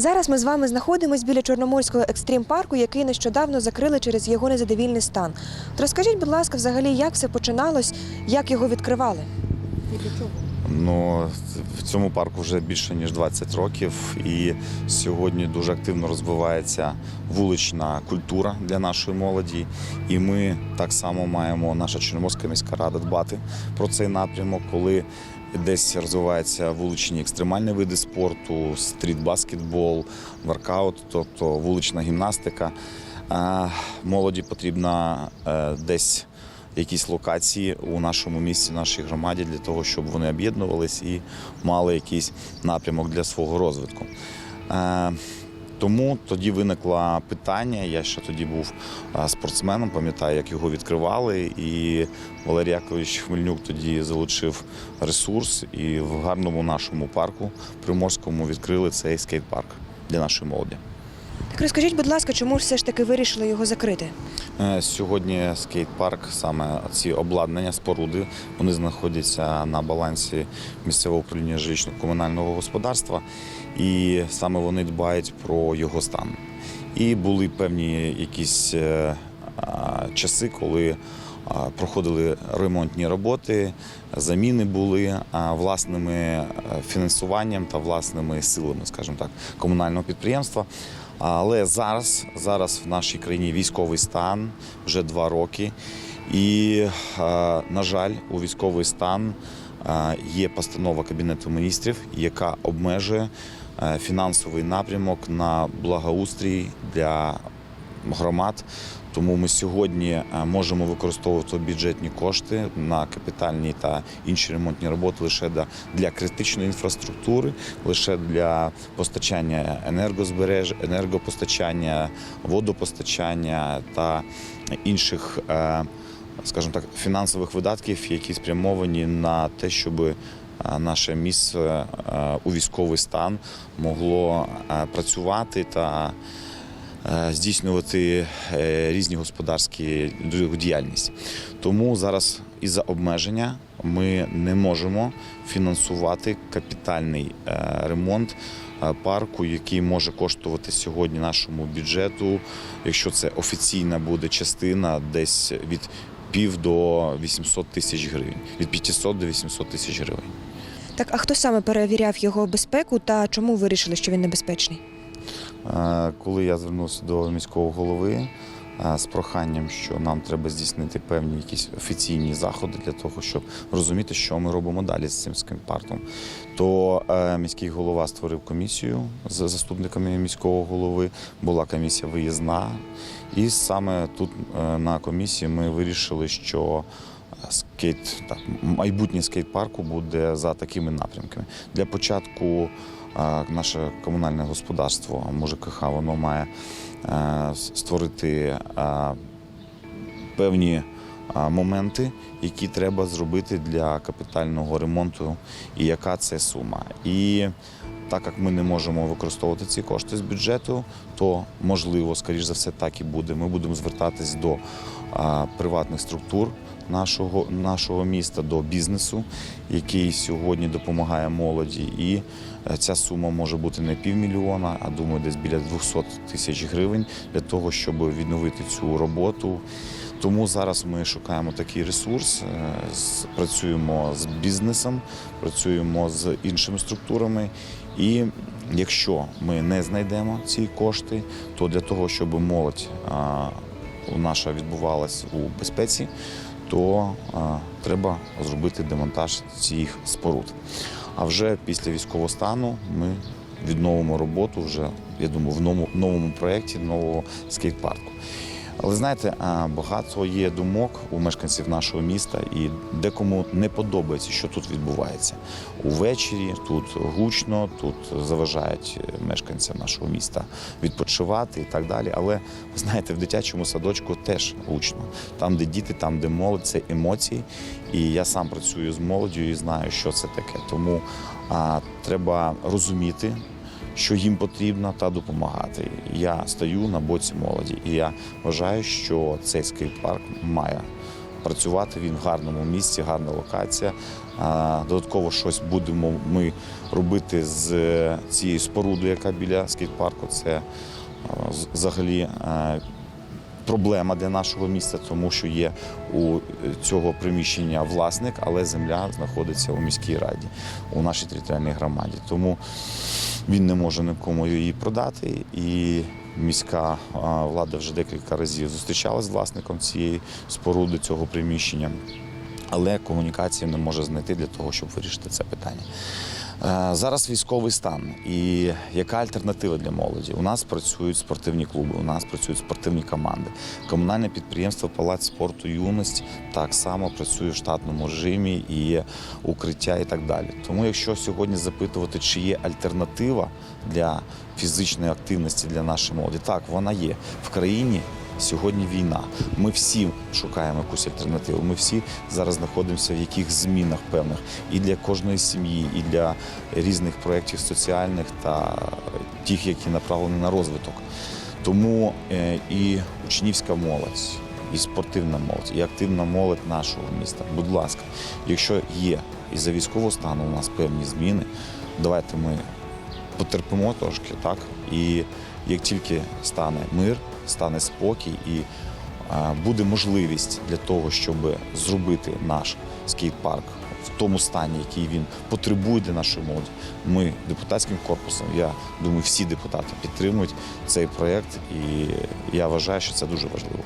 Зараз ми з вами знаходимося біля Чорноморського екстрім парку, який нещодавно закрили через його незадовільний стан. То розкажіть, будь ласка, взагалі, як все починалось, як його відкривали? Ну, в цьому парку вже більше ніж 20 років, і сьогодні дуже активно розвивається вулична культура для нашої молоді. І ми так само маємо наша Чорноморська міська рада дбати про цей напрямок, коли десь розвиваються вуличні екстремальні види спорту, стріт-баскетбол, воркаут, тобто вулична гімнастика. Молоді потрібно е, десь якісь локації у нашому місті, нашій громаді, для того, щоб вони об'єднувались і мали якийсь напрямок для свого розвитку. Тому тоді виникло питання. Я ще тоді був спортсменом, пам'ятаю, як його відкривали. І Валерій Якович Хмельнюк тоді залучив ресурс, і в гарному нашому парку Приморському відкрили цей скейт-парк для нашої молоді. Розкажіть, будь ласка, чому все ж таки вирішили його закрити? Е, Сьогодні скейт-парк, саме ці обладнання, споруди, вони знаходяться на балансі місцевого управління жилищно-комунального господарства, і саме вони дбають про його стан. І були певні якісь е, часи, коли проходили ремонтні роботи, заміни були власними е, фінансуванням та власними силами, скажімо так, комунального підприємства. Але зараз, зараз в нашій країні військовий стан вже два роки. І, е, на жаль, у військовий стан е, є постанова Кабінету міністрів, яка обмежує е, фінансовий напрямок на благоустрій для громад. Тому ми сьогодні е, можемо використовувати бюджетні кошти на капітальні та інші ремонтні роботи лише для- критичної інфраструктури, лише для постачання енергозбереж, енергопостачання, водопостачання та інших, е, скажімо так, фінансових видатків, які спрямовані на те, щоб е, наше місце у військовий стан могло працювати та здійснювати е, різні господарські діяльність. Тому зараз із-за обмеження ми не можемо фінансувати капітальний е, ремонт е, парку, який може коштувати сьогодні нашому бюджету, якщо це офіційна буде частина, десь від пів до 800 тисяч гривень, від 500 до 800 тисяч гривень. Так, а хто саме перевіряв його безпеку та чому вирішили, що він небезпечний? Е, Коли я звернувся до міського голови е, з проханням, що нам треба здійснити певні якісь офіційні заходи для того, щоб розуміти, що ми робимо далі з цим скейт-парком, то е, міський голова створив комісію з заступниками міського голови. Була комісія виїзна, і саме тут на комісії ми вирішили, що скейт, так, майбутнє скейт-парку буде за такими напрямками. Для початку наше комунальне господарство МУЖКХ воно має е, створити певні моменти, які треба зробити для капітального ремонту, і яка це сума. І так як ми не можемо використовувати ці кошти з бюджету, то можливо, скоріш за все, так і буде. Ми будемо звертатись до а, приватних структур нашого, нашого міста, до бізнесу, який сьогодні допомагає молоді. І е, ця сума може бути не півмільйона, а думаю, десь біля 200 тисяч гривень для того, щоб відновити цю роботу. Тому зараз ми шукаємо такий ресурс, е, працюємо з бізнесом, працюємо з іншими структурами. І якщо ми не знайдемо ці кошти, то для того, щоб молодь наша відбувалась у безпеці, то треба зробити демонтаж цих споруд. А вже після військового стану ми відновимо роботу вже, я думаю, в новому, новому проєкті нового скейт-парку. Але знаєте, багато є думок у мешканців нашого міста, і декому не подобається, що тут відбувається. Увечері тут гучно, тут заважають е, мешканцям нашого міста відпочивати і так далі. Але ви знаєте, в дитячому садочку теж гучно. Там, де діти, там, де молодь, це емоції. І я сам працюю з молоддю і знаю, що це таке. Тому а, треба розуміти що їм потрібно, та допомагати. Я стою на боці молоді, і я вважаю, що цей скейт-парк має працювати. Він в гарному місці, гарна локація. Додатково щось будемо ми робити з цією спорудою, яка біля скейт-парку. Це взагалі проблема для нашого міста, тому що є у цього приміщення власник, але земля знаходиться у міській раді, у нашій територіальній громаді. Тому він не може нікому її продати. І міська влада вже декілька разів зустрічалася з власником цієї споруди, цього приміщення. Але комунікації не може знайти для того, щоб вирішити це питання. Е, Зараз військовий стан. І яка альтернатива для молоді? У нас працюють спортивні клуби, у нас працюють спортивні команди. Комунальне підприємство Палац спорту юність так само працює в штатному режимі і укриття і так далі. Тому, якщо сьогодні запитувати, чи є альтернатива для фізичної активності для нашої молоді, так вона є в країні. Сьогодні війна. Ми всі шукаємо якусь альтернативу. Ми всі зараз знаходимося в яких змінах певних і для кожної сім'ї, і для різних проєктів соціальних та тих, які направлені на розвиток. Тому е, і учнівська молодь, і спортивна молодь, і активна молодь нашого міста. Будь ласка, якщо є із за військового стану у нас певні зміни, давайте ми потерпимо трошки, так і як тільки стане мир, стане спокій і буде можливість для того, щоб зробити наш скейт-парк в тому стані, який він потребує для нашої молоді. Ми депутатським корпусом, я думаю, всі депутати підтримують цей проєкт, і я вважаю, що це дуже важливо.